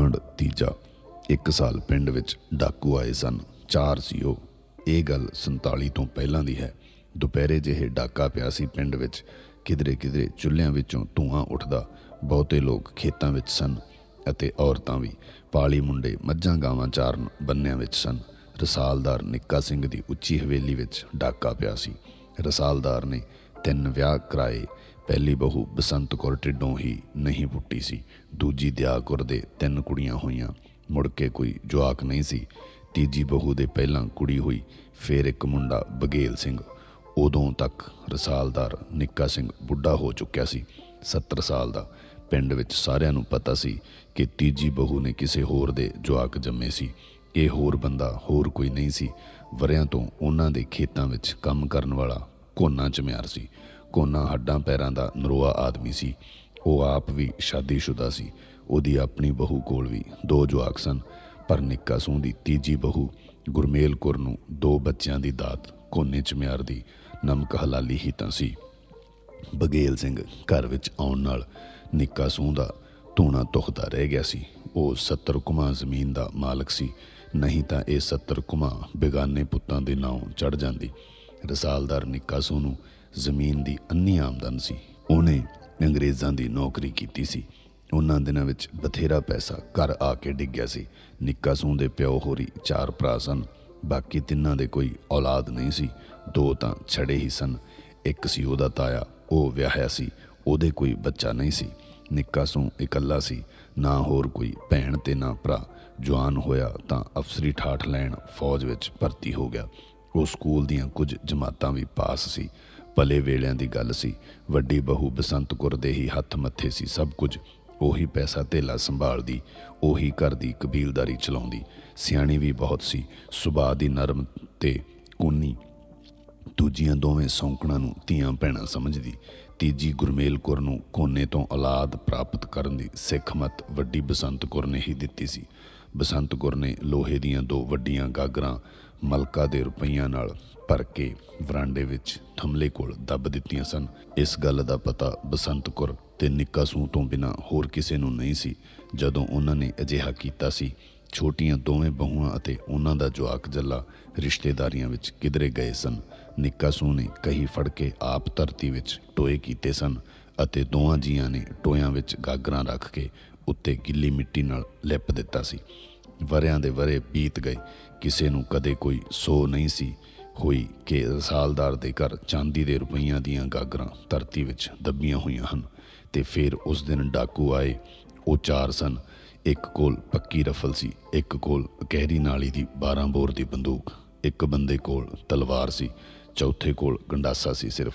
ਕਾਂਡ ਤੀਜਾ। ਇੱਕ ਸਾਲ ਪਿੰਡ ਵਿੱਚ ਡਾਕੂ ਆਏ ਸਨ। ਚਾਰ ਸੀ ਉਹ। ਇਹ ਗੱਲ 47 ਤੋਂ ਪਹਿਲਾਂ ਦੀ ਹੈ। ਦੁਪਹਿਰੇ ਜਿਹੇ ਡਾਕਾ ਪਿਆ ਸੀ ਪਿੰਡ ਵਿੱਚ। ਕਿਧਰੇ ਕਿਧਰੇ ਚੁੱਲ੍ਹਿਆਂ ਵਿੱਚੋਂ ਧੂਆਂ ਉੱਠਦਾ। ਬਹੁਤੇ ਲੋਕ ਖੇਤਾਂ ਵਿੱਚ ਸਨ ਅਤੇ ਔਰਤਾਂ ਵੀ। ਪਾਲੀ ਮੁੰਡੇ ਮੱਝਾਂ ਗਾਵਾਂ ਚਾਰਨ ਬੰਨਿਆਂ ਵਿੱਚ ਸਨ। ਰਸਾਲਦਾਰ ਨਿੱਕਾ ਸਿੰਘ ਦੀ ਉੱਚੀ ਹਵੇਲੀ ਵਿੱਚ ਡਾਕਾ ਪਿਆ ਸੀ। ਰਸਾਲਦਾਰ ਨੇ ਤਿੰਨ ਵਿਆਹ ਕਰਾਏ। ਪਹਿਲੀ ਬਹੂ ਬਸੰਤ ਕੌਰ ਢਿੱਡੋਂ ਹੀ ਨਹੀਂ ਪੁੱਟੀ ਸੀ। ਦੂਜੀ ਦਿਆ ਕੌਰ ਦੇ ਤਿੰਨ ਕੁੜੀਆਂ ਹੋਈਆਂ, ਮੁੜ ਕੇ ਕੋਈ ਜਵਾਕ ਨਹੀਂ ਸੀ। ਤੀਜੀ ਬਹੂ ਦੇ ਪਹਿਲਾਂ ਕੁੜੀ ਹੋਈ, ਫਿਰ ਇੱਕ ਮੁੰਡਾ ਬਗੇਲ ਸਿੰਘ। ਉਦੋਂ ਤੱਕ ਰਸਾਲਦਾਰ ਨਿੱਕਾ ਸਿੰਘ ਬੁੱਢਾ ਹੋ ਚੁੱਕਿਆ ਸੀ 70 ਸਾਲ ਦਾ। ਪਿੰਡ ਵਿੱਚ ਸਾਰਿਆਂ ਨੂੰ ਪਤਾ ਸੀ ਕਿ ਤੀਜੀ ਬਹੂ ਨੇ ਕਿਸੇ ਹੋਰ ਦੇ ਜਵਾਕ ਜੰਮੇ ਸੀ। ਇਹ ਹੋਰ ਬੰਦਾ ਹੋਰ ਕੋਈ ਨਹੀਂ ਸੀ। ਵਰਿਆਂ ਤੋਂ ਉਹਨਾਂ ਦੇ ਖੇਤਾਂ ਵਿੱਚ ਕੰਮ ਕਰਨ ਵਾਲਾ ਕੋਨਾ ਚਮਿਆਰ ਸੀ। ਕੋਨਾ ਹੱਡਾਂ ਪੈਰਾਂ ਦਾ ਨਰੋਆ ਆਦਮੀ ਸੀ। ਉਹ ਆਪ ਵੀ ਸ਼ਾਦੀशुदा ਸੀ। ਉਹਦੀ ਆਪਣੀ ਬਹੂ ਕੋਲ ਵੀ ਦੋ ਜਵਾਕ ਸਨ, ਪਰ ਨਿੱਕਾ ਸੂੰ ਦੀ ਤੀਜੀ ਬਹੂ ਗੁਰਮੇਲ ਕੌਰ ਨੂੰ ਦੋ ਬੱਚਿਆਂ ਦੀ ਦਾਤ ਕੋਨੇ ਚ ਮਿਆਰ ਦੀ ਨਮਕ ਹਲਾਲੀ ਹੀ ਤਾਂ ਸੀ। ਬਗੇਲ ਸਿੰਘ ਘਰ ਵਿੱਚ ਆਉਣ ਨਾਲ ਨਿੱਕਾ ਸੂਹ ਦਾ ਧੂਣਾ ਤੁਖਦਾ ਰਹਿ ਗਿਆ ਸੀ। ਉਹ 70 ਕੁਮਾ ਜ਼ਮੀਨ ਦਾ ਮਾਲਕ ਸੀ। ਨਹੀਂ ਤਾਂ ਇਹ 70 ਕੁਮਾ ਬੇਗਾਨੇ ਪੁੱਤਾਂ ਦੇ ਨਾਂ ਚੜ ਜਾਂਦੀ। ਰਸਾਲਦਾਰ ਨਿੱਕਾ ਸੂਹ ਨੂੰ ਜ਼ਮੀਨ ਦੀ ਅੰਨੀ ਆਮਦਨ ਸੀ। ਉਹਨੇ ਅੰਗਰੇਜ਼ਾਂ ਦੀ ਨੌਕਰੀ ਕੀਤੀ ਸੀ। ਉਹਨਾਂ ਦਿਨਾਂ ਵਿੱਚ ਬਥੇਰਾ ਪੈਸਾ ਘਰ ਆ ਕੇ ਡਿੱਗਿਆ ਸੀ। ਨਿੱਕਾ ਸੂੰ ਦੇ ਪਿਓ ਹੋਰੀ ਚਾਰ ਭਰਾ ਸਨ। ਬਾਕੀ ਤਿੰਨਾਂ ਦੇ ਕੋਈ ਔਲਾਦ ਨਹੀਂ ਸੀ। ਦੋ ਤਾਂ ਛੜੇ ਹੀ ਸਨ। ਇੱਕ ਸੀ ਉਹਦਾ ਤਾਇਆ, ਉਹ ਵਿਆਹਿਆ ਸੀ। ਉਹਦੇ ਕੋਈ ਬੱਚਾ ਨਹੀਂ ਸੀ। ਨਿੱਕਾ ਸੂੰ ਇਕੱਲਾ ਸੀ। ਨਾ ਹੋਰ ਕੋਈ ਭੈਣ ਤੇ ਨਾ ਭਰਾ। ਜਵਾਨ ਹੋਇਆ ਤਾਂ ਅਫਸਰੀ ਠਾਠ ਲੈਣ ਫੌਜ ਵਿੱਚ ਭਰਤੀ ਹੋ ਗਿਆ। ਉਹ ਸਕੂਲ ਦੀਆਂ ਕੁਝ ਜਮਾਤਾਂ ਵੀ ਪਾਸ ਸੀ। ਭਲੇ ਵੇਲਿਆਂ ਦੀ ਗੱਲ ਸੀ। ਵੱਡੀ ਬਹੂ ਬਸੰਤ ਦੇ ਹੀ ਹੱਥ ਮੱਥੇ ਸੀ ਸਭ ਕੁਝ। ਉਹੀ ਪੈਸਾ ਧੇਲਾ ਸੰਭਾਲਦੀ, ਉਹੀ ਘਰ ਦੀ ਕਬੀਲਦਾਰੀ ਚਲਾਉਂਦੀ। ਸਿਆਣੀ ਵੀ ਬਹੁਤ ਸੀ। ਸੁਭਾਅ ਦੀ ਨਰਮ ਤੇ ਕੋਨੀ ਦੂਜੀਆਂ ਦੋਵੇਂ ਸੌਂਕਣਾਂ ਨੂੰ ਧੀਆਂ ਭੈਣਾਂ ਸਮਝਦੀ। ਤੀਜੀ ਗੁਰਮੇਲ ਕੌਰ ਨੂੰ ਕੋਨੇ ਤੋਂ ਔਲਾਦ ਪ੍ਰਾਪਤ ਕਰਨ ਦੀ ਸਿੱਖ ਮਤ ਵੱਡੀ ਬਸੰਤ ਕੌਰ ਨੇ ਹੀ ਦਿੱਤੀ ਸੀ। ਬਸੰਤ ਕੌਰ ਨੇ ਲੋਹੇ ਦੀਆਂ ਦੋ ਵੱਡੀਆਂ ਗਾਗਰਾਂ ਮਲਕਾ ਦੇ ਰੁਪਈਆਂ ਨਾਲ ਭਰ ਕੇ ਵਰਾਂਡੇ ਵਿੱਚ ਥਮਲੇ ਕੋਲ ਦੱਬ ਦਿੱਤੀਆਂ ਸਨ। ਇਸ ਗੱਲ ਦਾ ਪਤਾ ਬਸੰਤ ਕੌਰ ਤੇ ਨਿੱਕਾ ਸੂ ਤੋਂ ਬਿਨਾ ਹੋਰ ਕਿਸੇ ਨੂੰ ਨਹੀਂ ਸੀ। ਜਦੋਂ ਉਹਨਾਂ ਨੇ ਅਜਿਹਾ ਕੀਤਾ ਸੀ, ਛੋਟੀਆਂ ਦੋਵੇਂ ਬਹੂਆਂ ਅਤੇ ਉਹਨਾਂ ਦਾ ਜਵਾਕ ਜੱਲਾ ਰਿਸ਼ਤੇਦਾਰੀਆਂ ਵਿੱਚ ਕਿਧਰੇ ਗਏ ਸਨ। ਨਿੱਕਾ ਸੂ ਨੇ ਕਹੀ ਫੜ ਕੇ ਆਪ ਧਰਤੀ ਵਿੱਚ ਟੋਏ ਕੀਤੇ ਸਨ ਅਤੇ ਦੋਵਾਂ ਜੀਆਂ ਨੇ ਟੋਇਆਂ ਵਿੱਚ ਗਾਗਰਾਂ ਰੱਖ ਕੇ ਉੱਤੇ ਗਿੱਲੀ ਮਿੱਟੀ ਨਾਲ ਲਿਪ ਦਿੱਤਾ ਸੀ। ਵਰਿਆਂ ਦੇ ਵਰੇ ਬੀਤ ਗਏ। ਕਿਸੇ ਨੂੰ ਕਦੇ ਕੋਈ ਸੋ ਨਹੀਂ ਸੀ ਹੋਈ ਕਿ ਰਸਾਲਦਾਰ ਦੇ ਘਰ ਚਾਂਦੀ ਦੇ ਰੁਪਈਆਂ ਦੀਆਂ ਗਾਗਰਾਂ ਧਰਤੀ ਵਿੱਚ ਦੱਬੀਆਂ ਹੋਈਆਂ ਹਨ ਤੇ ਫਿਰ ਉਸ ਦਿਨ ਡਾਕੂ ਆਏ। ਉਹ ਚਾਰ ਸਨ। ਇੱਕ ਕੋਲ ਪੱਕੀ ਰਫਲ ਸੀ, ਇੱਕ ਕੋਲ ਕਹਿਰੀ ਨਾਲੀ ਦੀ 12 ਬੋਰ ਦੀ ਬੰਦੂਕ, ਇੱਕ ਬੰਦੇ ਕੋਲ ਤਲਵਾਰ ਸੀ, ਚੌਥੇ ਕੋਲ ਗੰਡਾਸਾ ਸੀ ਸਿਰਫ।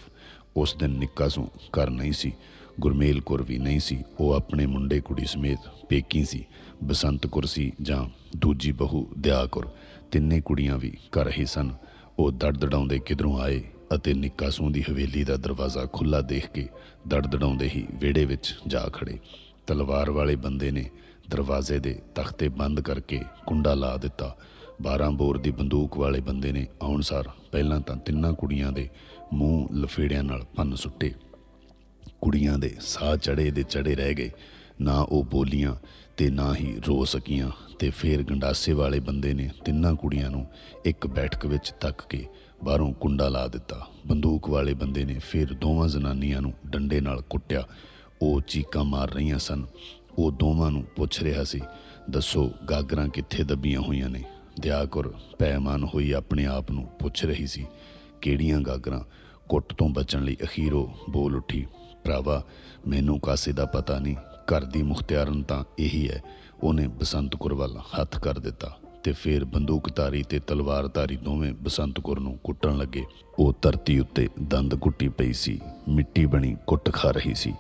ਉਸ ਦਿਨ ਨਿੱਕਾ ਸੂ ਘਰ ਨਹੀਂ ਸੀ, ਗੁਰਮੇਲ ਕੌਰ ਵੀ ਨਹੀਂ ਸੀ, ਉਹ ਆਪਣੇ ਮੁੰਡੇ ਕੁੜੀ ਸਮੇਤ ਪੇਕੀ ਸੀ। ਬਸੰਤ ਕੁਰਸੀ ਜਾਂ ਦੂਜੀ ਬਹੂ ਦਿਆ ਕੌਰ। ਤਿੰਨੇ ਕੁੜੀਆਂ ਵੀ ਘਰ ਹੀ ਸਨ। ਉਹ ਦੜਦੜਾਉਂਦੇ ਕਿਧਰੋਂ ਆਏ ਅਤੇ ਨਿੱਕਾ ਸੂ ਦੀ ਹਵੇਲੀ ਦਾ ਦਰਵਾਜ਼ਾ ਖੁੱਲਾ ਦੇਖ ਕੇ ਦੜਦੜਾਉਂਦੇ ਹੀ ਵਿਹੜੇ ਵਿੱਚ ਜਾ ਖੜੇ ਤਲਵਾਰ ਵਾਲੇ ਬੰਦੇ ਨੇ ਦਰਵਾਜ਼ੇ ਦੇ ਤਖਤੇ ਬੰਦ ਕਰਕੇ ਕੁੰਡਾ ਲਾ ਦਿੱਤਾ। 12 ਬੋਰ ਦੀ ਬੰਦੂਕ ਵਾਲੇ ਬੰਦੇ ਨੇ ਆਉਣ ਸਾਰ ਪਹਿਲਾਂ ਤਾਂ ਤਿੰਨਾਂ ਕੁੜੀਆਂ ਦੇ ਮੂੰਹ ਲਫੇੜਿਆਂ ਨਾਲ ਭੰਨ ਸੁੱਟੇ। ਕੁੜੀਆਂ ਦੇ ਸਾਹ ਚੜੇ ਦੇ ਚੜੇ ਰਹਿ ਗਏ। ਨਾ ਉਹ ਬੋਲੀਆਂ ਤੇ ਨਾ ਹੀ ਰੋ ਸਕੀਆਂ। ਤੇ ਫੇਰ ਗੰਡਾਸੇ ਵਾਲੇ ਬੰਦੇ ਨੇ ਤਿੰਨਾਂ ਕੁੜੀਆਂ ਨੂੰ ਇੱਕ ਬੈਠਕ ਵਿੱਚ ਤੱਕ ਕੇ ਬਾਹਰੋਂ ਕੁੰਡਾ ਲਾ ਦਿੱਤਾ। ਬੰਦੂਕ ਵਾਲੇ ਬੰਦੇ ਨੇ ਫਿਰ ਦੋਵਾਂ ਜ਼ਨਾਨੀਆਂ ਨੂੰ ਡੰਡੇ ਨਾਲ ਕੁੱਟਿਆ। ਉਹ ਚੀਕਾਂ ਮਾਰ ਰਹੀਆਂ ਸਨ। ਉਹ ਦੋਵਾਂ ਨੂੰ ਪੁੱਛ ਰਿਹਾ ਸੀ, ਦੱਸੋ, ਗਾਗਰਾਂ ਕਿੱਥੇ ਦੱਬੀਆਂ ਹੋਈਆਂ ਨੇ? ਦਿਆਕੁਰ ਪੈਮਾਨ ਹੋਈ ਆਪਣੇ ਆਪ ਨੂੰ ਪੁੱਛ ਰਹੀ ਸੀ, ਕਿਹੜੀਆਂ ਗਾਗਰਾਂ? ਕੁੱਟ ਤੋਂ ਬਚਣ ਲਈ ਅਖੀਰੋ ਬੋਲ ਉੱਠੀ। ਭਰਾਵਾ, ਮੈਨੂੰ ਕਾਸੇ ਦਾ ਪਤਾ ਨਹੀਂ। ਘਰ ਦੀ ਮੁਖਤਿਆਰਨ ਤਾਂ ਇਹੀ ਹੈ। ਉਹਨੇ ਬਸੰਤ ਕੌਰ ਵੱਲ ਹੱਥ ਕਰ ਦਿੱਤਾ ਤੇ ਫਿਰ ਬੰਦੂਕਧਾਰੀ ਤੇ ਤਲਵਾਰਧਾਰੀ ਦੋਵੇਂ ਬਸੰਤ ਕੌਰ ਨੂੰ ਕੁੱਟਣ ਲੱਗੇ। ਉਹ ਧਰਤੀ ਉੱਤੇ ਦੰਦ ਕੁੱਟੀ ਪਈ ਸੀ, ਮਿੱਟੀ ਬਣੀ ਕੁੱਟ ਖਾ ਰਹੀ ਸੀ।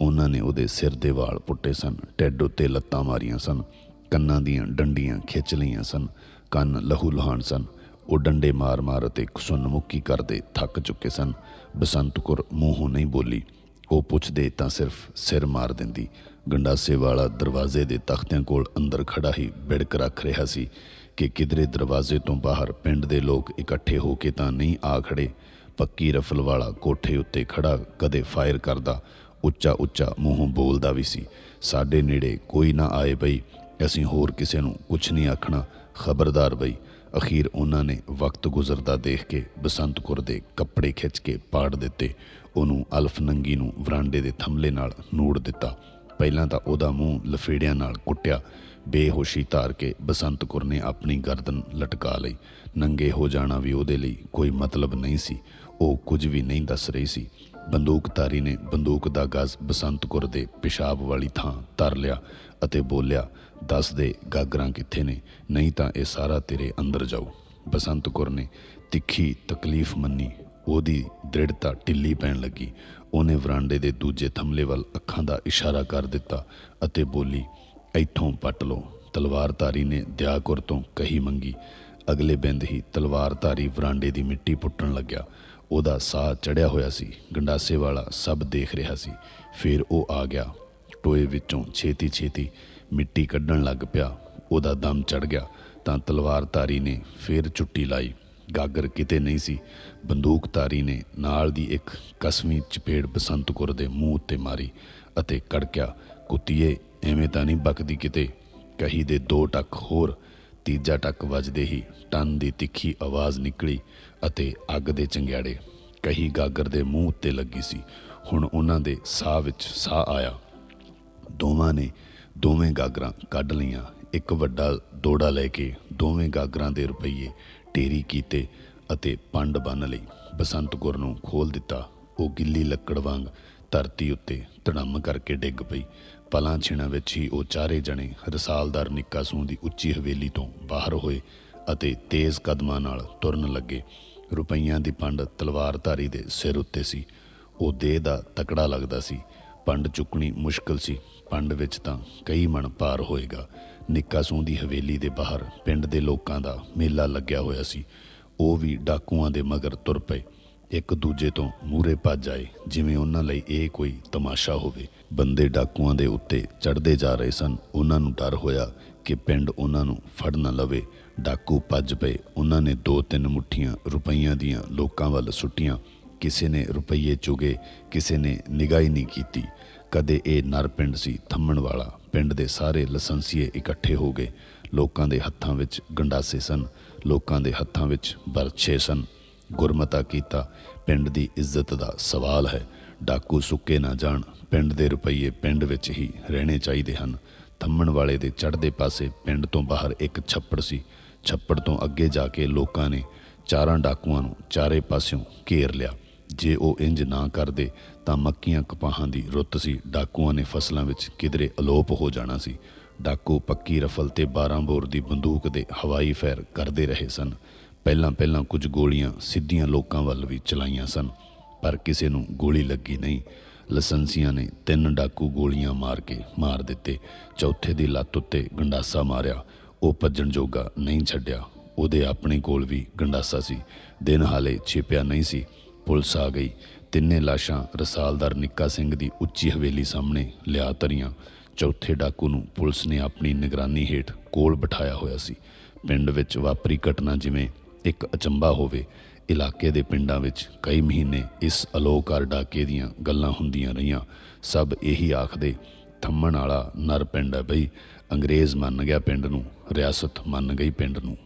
ਉਹਨਾਂ ਨੇ ਉਹਦੇ ਸਿਰ ਦੇ ਵਾਲ ਪੁੱਟੇ ਸਨ ਟੈਡ ਉੱਤੇ ਲੱਤਾਂ ਮਾਰੀਆਂ ਸਨ, ਕੰਨਾਂ ਦੀਆਂ ਡੰਡੀਆਂ ਖਿੱਚ ਲਈਆਂ ਸਨ, ਕੰਨ ਲਹੂ ਲਹਾਨ ਸਨ। ਉਹ ਡੰਡੇ ਮਾਰ-ਮਾਰ ਅਤੇ ਸੁੰਨ ਮੁੱਕੀ ਕਰਦੇ ਥੱਕ ਚੁੱਕੇ ਸਨ। ਬਸੰਤ ਕੌਰ ਮੂੰਹੋਂ ਨਹੀਂ ਬੋਲੀ। ਉਹ ਪੁੱਛਦੇ ਤਾਂ ਸਿਰਫ ਸਿਰ ਮਾਰ ਦਿੰਦੀ। ਗੰਡਾਸੇ ਵਾਲਾ ਦਰਵਾਜ਼ੇ ਦੇ ਤਖਤਿਆਂ ਕੋਲ ਅੰਦਰ ਖੜਾ ਹੀ ਬਿੜਕ ਰੱਖ ਰਿਹਾ ਸੀ ਕਿ ਕਿਧਰੇ ਦਰਵਾਜ਼ੇ ਤੋਂ ਬਾਹਰ ਪਿੰਡ ਦੇ ਲੋਕ ਇਕੱਠੇ ਹੋ ਕੇ ਤਾਂ ਨਹੀਂ ਆ ਖੜੇ। ਪੱਕੀ ਰਫਲ ਵਾਲਾ ਕੋਠੇ ਉੱਤੇ ਖੜਾ ਕਦੇ ਫਾਇਰ ਕਰਦਾ, ਉੱਚਾ ਉੱਚਾ ਮੂੰਹੋਂ ਬੋਲਦਾ ਵੀ ਸੀ, ਸਾਡੇ ਨੇੜੇ ਕੋਈ ਨਾ ਆਏ ਬਈ, ਅਸੀਂ ਹੋਰ ਕਿਸੇ ਨੂੰ ਕੁਝ ਨਹੀਂ ਆਖਣਾ। ਖਬਰਦਾਰ ਬਈ, ਅਖੀਰ ਉਹਨਾਂ ਨੇ ਵਕਤ ਗੁਜ਼ਰਦਾ ਦੇਖ ਕੇ ਬਸੰਤਪੁਰ ਦੇ ਕੱਪੜੇ ਖਿੱਚ ਕੇ ਪਾੜ ਦਿੱਤੇ। ਉਹਨੂੰ ਅਲਫ ਨੰਗੀ ਨੂੰ ਵਰਾਂਡੇ ਦੇ ਥੰਮਲੇ ਨਾਲ ਨੂੜ ਦਿੱਤਾ। ਪਹਿਲਾਂ ਤਾਂ ਉਹਦਾ ਮੂੰਹ ਲਫੇੜਿਆਂ ਨਾਲ ਕੁੱਟਿਆ। ਬੇਹੋਸ਼ੀ ਧਾਰ ਕੇ ਬਸੰਤ ਕੌਰ ਨੇ ਆਪਣੀ ਗਰਦਨ ਲਟਕਾ ਲਈ। ਨੰਗੇ ਹੋ ਜਾਣਾ ਵੀ ਉਹਦੇ ਲਈ ਕੋਈ ਮਤਲਬ ਨਹੀਂ ਸੀ। ਉਹ ਕੁਝ ਵੀ ਨਹੀਂ ਦੱਸ ਰਹੀ ਸੀ। ਬੰਦੂਕਧਾਰੀ ਨੇ ਬੰਦੂਕ ਦਾ ਗਜ਼ ਬਸੰਤ ਕੌਰ ਦੇ ਪਿਸ਼ਾਬ ਵਾਲੀ ਥਾਂ ਧਰ ਲਿਆ ਅਤੇ ਬੋਲਿਆ, ਦੱਸ ਦੇ ਗਾਗਰਾਂ ਕਿੱਥੇ ਨੇ? ਨਹੀਂ ਤਾਂ ਇਹ ਸਾਰਾ ਤੇਰੇ ਅੰਦਰ ਜਾਊ। ਬਸੰਤ ਕੌਰ ਨੇ ਤਿੱਖੀ ਤਕਲੀਫ ਮੰਨੀ। ਉਹਦੀ ਦ੍ਰਿੜਤਾ ਢਿੱਲੀ ਪੈਣ ਲੱਗੀ। ਉਹਨੇ ਵਰਾਂਡੇ ਦੇ ਦੂਜੇ ਥੰਮਲੇ ਵੱਲ ਅੱਖਾਂ ਦਾ ਇਸ਼ਾਰਾ ਕਰ ਦਿੱਤਾ ਅਤੇ ਬੋਲੀ, ਇੱਥੋਂ ਪੱਟ ਲਓ। ਤਲਵਾਰਧਾਰੀ ਨੇ ਦਿਆਕੁਰ ਤੋਂ ਕਹੀ ਮੰਗੀ। ਅਗਲੇ ਬਿੰਦ ਹੀ ਤਲਵਾਰਧਾਰੀ ਵਰਾਂਡੇ ਦੀ ਮਿੱਟੀ ਪੁੱਟਣ ਲੱਗਿਆ। ਉਹਦਾ ਸਾਹ ਚੜਿਆ ਹੋਇਆ ਸੀ। ਗੰਡਾਸੇ ਵਾਲਾ ਸਭ ਦੇਖ ਰਿਹਾ ਸੀ। ਫਿਰ ਉਹ ਆ ਗਿਆ। ਟੋਏ ਵਿੱਚੋਂ ਛੇਤੀ ਛੇਤੀ ਮਿੱਟੀ ਕੱਢਣ ਲੱਗ ਪਿਆ। ਉਹਦਾ ਦਮ ਚੜ ਗਿਆ ਤਾਂ ਤਲਵਾਰਧਾਰੀ ਨੇ ਫੇਰ ਚੁੱਟੀ ਲਾਈ। ਗਾਗਰ ਕਿਤੇ ਨਹੀਂ ਸੀ ਬੰਦੂਕਧਾਰੀ ਨੇ ਨਾਲ ਦੀ ਇੱਕ ਕਸਮੀ ਚਪੇੜ ਬਸੰਤ ਕੌਰ ਦੇ ਮੂੰਹ ਉੱਤੇ ਮਾਰੀ ਅਤੇ ਕੜਕਿਆ, ਕੁੱਤੀਏ, ਐਵੇਂ ਤਾਂ ਨਹੀਂ ਬਕਦੀ ਕਿਤੇ? ਕਹੀ ਦੇ ਦੋ ਟੱਕ ਹੋਰ, ਤੀਜਾ ਟੱਕ ਵੱਜਦੇ ਹੀ ਟਨ ਦੀ ਤਿੱਖੀ ਆਵਾਜ਼ ਨਿਕਲੀ ਅਤੇ ਅੱਗ ਦੇ ਚੰਗਿਆੜੇ, ਕਹੀ ਗਾਗਰ ਦੇ ਮੂੰਹ ਉੱਤੇ ਲੱਗੀ ਸੀ। ਹੁਣ ਉਹਨਾਂ ਦੇ ਸਾਹ ਵਿੱਚ ਸਾਹ ਆਇਆ। ਦੋਵਾਂ ਨੇ ਦੋਵੇਂ ਗਾਗਰਾਂ ਕੱਢ ਲਈਆਂ। ਇੱਕ ਵੱਡਾ ਦੋੜਾ ਲੈ ਕੇ ਦੋਵੇਂ ਗਾਗਰਾਂ ਦੇ ਰੁਪਈਏ ਢੇਰੀ ਕੀਤੇ ਅਤੇ ਪੰਡ ਬੰਨ ਲਈ ਬਸੰਤ ਗੁਰ ਨੂੰ ਖੋਲ ਦਿੱਤਾ। ਉਹ ਗਿੱਲੀ ਲੱਕੜ ਵਾਂਗ ਧਰਤੀ ਉੱਤੇ ਧੜਮ ਕਰਕੇ ਡਿੱਗ ਪਈ। ਪਲਾਂ ਛਿਣਾਂ ਵਿੱਚ ਹੀ ਉਹ ਚਾਰੇ ਜਣੇ ਰਸਾਲਦਾਰ ਨਿੱਕਾ ਸੂੰ ਦੀ ਉੱਚੀ ਹਵੇਲੀ ਤੋਂ ਬਾਹਰ ਹੋਏ ਅਤੇ ਤੇਜ਼ ਕਦਮਾਂ ਨਾਲ ਤੁਰਨ ਲੱਗੇ। ਰੁਪਈਆਂ ਦੀ ਪੰਡ ਤਲਵਾਰਧਾਰੀ ਦੇ ਸਿਰ ਉੱਤੇ ਸੀ। ਉਹ ਦੇਹ ਦਾ ਤਕੜਾ ਲੱਗਦਾ ਸੀ। ਪੰਡ ਚੁੱਕਣੀ ਮੁਸ਼ਕਲ ਸੀ। ਪੰਡ ਵਿੱਚ ਤਾਂ ਕਈ ਮਣ ਭਾਰ ਹੋਏਗਾ। ਨਿੱਕਾ ਸੂੰ ਦੀ ਹਵੇਲੀ ਦੇ ਬਾਹਰ ਪਿੰਡ ਦੇ ਲੋਕਾਂ ਦਾ ਮੇਲਾ ਲੱਗਿਆ ਹੋਇਆ ਸੀ। ਉਹ ਵੀ ਡਾਕੂਆਂ ਦੇ ਮਗਰ ਤੁਰ ਪਏ। ਇੱਕ ਦੂਜੇ ਤੋਂ ਮੂਰੇ ਭੱਜ ਆਏ, ਜਿਵੇਂ ਉਹਨਾਂ ਲਈ ਇਹ ਕੋਈ ਤਮਾਸ਼ਾ ਹੋਵੇ। ਬੰਦੇ ਡਾਕੂਆਂ ਦੇ ਉੱਤੇ ਚੜ੍ਹਦੇ ਜਾ ਰਹੇ ਸਨ। ਉਹਨਾਂ ਨੂੰ ਡਰ ਹੋਇਆ ਕਿ ਪਿੰਡ ਉਹਨਾਂ ਨੂੰ ਫੜ ਨਾ ਲਵੇ। ਡਾਕੂ ਭੱਜ ਪਏ। ਉਹਨਾਂ ਨੇ ਦੋ ਤਿੰਨ ਮੁੱਠੀਆਂ ਰੁਪਈਆਂ ਦੀਆਂ ਲੋਕਾਂ ਵੱਲ ਸੁੱਟੀਆਂ। ਕਿਸੇ ਨੇ ਰੁਪਈਏ ਚੁਗੇ, ਕਿਸੇ ਨੇ ਨਿਗਾਹ ਹੀ ਨਹੀਂ ਕੀਤੀ। ਕਦੇ ਇਹ ਨਰ ਪਿੰਡ ਸੀ ਥੰਮਣ ਵਾਲਾ। ਪਿੰਡ ਦੇ ਸਾਰੇ ਲਸੰਸੀਏ ਇਕੱਠੇ ਹੋ ਗਏ। ਲੋਕਾਂ ਦੇ ਹੱਥਾਂ ਵਿੱਚ ਗੰਡਾਸੇ ਸਨ, ਲੋਕਾਂ ਦੇ ਹੱਥਾਂ ਵਿੱਚ ਬਰਛੇ ਸਨ। ਗੁਰਮਤਾ ਕੀਤਾ, ਪਿੰਡ ਦੀ ਇੱਜ਼ਤ ਦਾ ਸਵਾਲ ਹੈ। ਡਾਕੂ ਸੁੱਕੇ ਨਾ ਜਾਣ, ਪਿੰਡ ਦੇ ਰੁਪਈਏ ਪਿੰਡ ਵਿੱਚ ਹੀ ਰਹਿਣੇ ਚਾਹੀਦੇ ਹਨ। ਥੰਮਣ ਵਾਲੇ ਦੇ ਚੜ੍ਹਦੇ ਪਾਸੇ ਪਿੰਡ ਤੋਂ ਬਾਹਰ ਇੱਕ ਛੱਪੜ ਸੀ। ਛੱਪੜ ਤੋਂ ਅੱਗੇ ਜਾ ਕੇ ਲੋਕਾਂ ਨੇ ਚਾਰਾਂ ਡਾਕੂਆਂ ਨੂੰ ਚਾਰੇ ਪਾਸਿਓਂ ਘੇਰ ਲਿਆ। ਜੇ ਉਹ ਇੰਜ ਨਾ ਕਰਦੇ, ਤਾਂ ਮੱਕੀਆਂ ਕਪਾਹਾਂ ਦੀ ਰੁੱਤ ਸੀ। ਡਾਕੂਆਂ ਨੇ ਫਸਲਾਂ ਵਿੱਚ ਕਿਧਰੇ ਅਲੋਪ ਹੋ ਜਾਣਾ ਸੀ। ਡਾਕੂ ਪੱਕੀ ਰਫਲ ਤੇ 12 ਬੋਰ ਦੀ ਬੰਦੂਕ ਦੇ ਹਵਾਈ ਫੈਰ ਕਰਦੇ ਰਹੇ ਸਨ। ਪਹਿਲਾਂ ਪਹਿਲਾਂ ਕੁਝ ਗੋਲੀਆਂ ਸਿੱਧੀਆਂ ਲੋਕਾਂ ਵੱਲ ਵੀ ਚਲਾਈਆਂ ਸਨ, ਪਰ ਕਿਸੇ ਨੂੰ ਗੋਲੀ ਲੱਗੀ ਨਹੀਂ। ਲਸੰਸੀਆਂ ਨੇ ਤਿੰਨ ਡਾਕੂ ਗੋਲੀਆਂ ਮਾਰ ਕੇ ਮਾਰ ਦਿੱਤੇ। ਚੌਥੇ ਦੀ ਲੱਤ ਉੱਤੇ ਗੰਡਾਸਾ ਮਾਰਿਆ। ਉਹ ਭੱਜਣ ਜੋਗਾ ਨਹੀਂ ਛੱਡਿਆ। ਉਹਦੇ ਆਪਣੇ ਕੋਲ ਵੀ ਗੰਡਾਸਾ ਸੀ। ਦਿਨ ਹਾਲੇ ਛਿਪਿਆ ਨਹੀਂ ਸੀ। ਪੁਲਿਸ ਆ ਗਈ। ਤਿੰਨੇ ਲਾਸ਼ਾਂ ਰਸਾਲਦਾਰ ਨਿੱਕਾ ਸਿੰਘ ਦੀ ਉੱਚੀ ਹਵੇਲੀ ਸਾਹਮਣੇ ਲਿਆ ਧਰੀਆਂ। ਚੌਥੇ ਡਾਕੂ ਨੂੰ ਪੁਲਿਸ ਨੇ ਆਪਣੀ ਨਿਗਰਾਨੀ ਹੇਠ ਕੋਲ ਬਿਠਾਇਆ ਹੋਇਆ ਸੀ। ਪਿੰਡ ਵਿੱਚ ਵਾਪਰੀ ਘਟਨਾ ਜਿਵੇਂ ਇੱਕ ਅਚੰਭਾ ਹੋਵੇ, ਇਲਾਕੇ ਦੇ ਪਿੰਡਾਂ ਵਿੱਚ ਕਈ ਮਹੀਨੇ ਇਸ ਅਲੋਕਾਰ ਡਾਕੇ ਦੀਆਂ ਗੱਲਾਂ ਹੁੰਦੀਆਂ ਰਹੀਆਂ। ਸਭ ਇਹੀ ਆਖਦੇ, ਥੰਮਣ ਵਾਲਾ ਨਰ ਪਿੰਡ ਹੈ ਬਈ। ਅੰਗਰੇਜ਼ ਮੰਨ ਗਿਆ ਪਿੰਡ ਨੂੰ, ਰਿਆਸਤ ਮੰਨ ਗਈ ਪਿੰਡ ਨੂੰ।